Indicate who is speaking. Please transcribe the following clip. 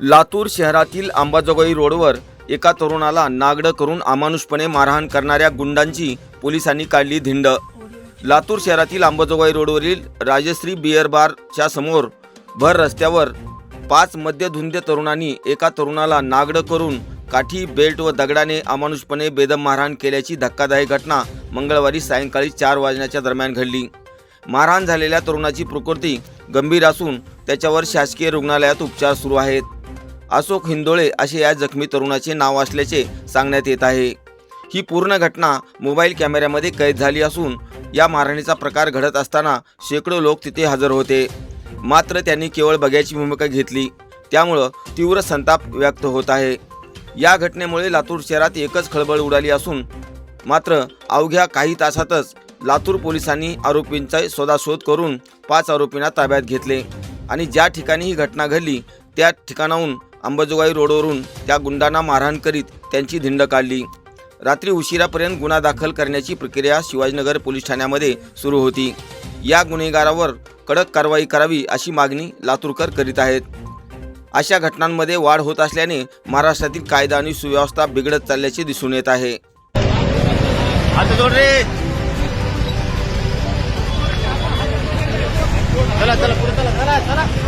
Speaker 1: लातूर शहरातील अंबाजोगाई रोडवर एका तरुणाला नागडं करून अमानुषपणे मारहाण करणाऱ्या गुंडांची पोलिसांनी काढली धिंड. लातूर शहरातील अंबाजोगाई रोडवरील राजश्री बियर बारच्या समोर भर रस्त्यावर पाच मध्यधुंद्य तरुणांनी एका तरुणाला नागडं करून काठी बेल्ट व दगडाने अमानुषपणे बेदम मारहाण केल्याची धक्कादायक घटना मंगळवारी सायंकाळी चार वाजण्याच्या दरम्यान घडली. मारहाण झालेल्या तरुणाची प्रकृती गंभीर असून त्याच्यावर शासकीय रुग्णालयात उपचार सुरू आहेत. अशोक हिंदोळे असे या जखमी तरुणाचे नाव असल्याचे सांगण्यात येत आहे. ही पूर्ण घटना मोबाईल कॅमेऱ्यामध्ये कैद झाली असून या मारहाणीचा प्रकार घडत असताना शेकडो लोक तिथे हजर होते. मात्र त्यांनी केवळ बघ्याची भूमिका घेतली. त्यामुळं तीव्र संताप व्यक्त होत आहे. या घटनेमुळे लातूर शहरात एकच खळबळ उडाली असून मात्र अवघ्या काही तासातच लातूर पोलिसांनी आरोपींचा शोधाशोध करून पाच आरोपींना ताब्यात घेतले आणि ज्या ठिकाणी ही घटना घडली त्या ठिकाणाहून अंबाजोगाई रोडवरून त्या गुंडांना मारहाण करीत त्यांची धिंड काढली. रात्री उशिरापर्यंत गुन्हा दाखल करण्याची प्रक्रिया शिवाजीनगर पोलीस ठाण्यामध्ये सुरू होती. या गुन्हेगारावर कडक कारवाई करावी अशी मागणी लातूरकर करीत आहेत. अशा घटनांमध्ये वाढ होत असल्याने महाराष्ट्रातील कायदा आणि सुव्यवस्था बिघडत चालल्याचे दिसून येत आहे.
Speaker 2: चला चला पुढे चला चला चला.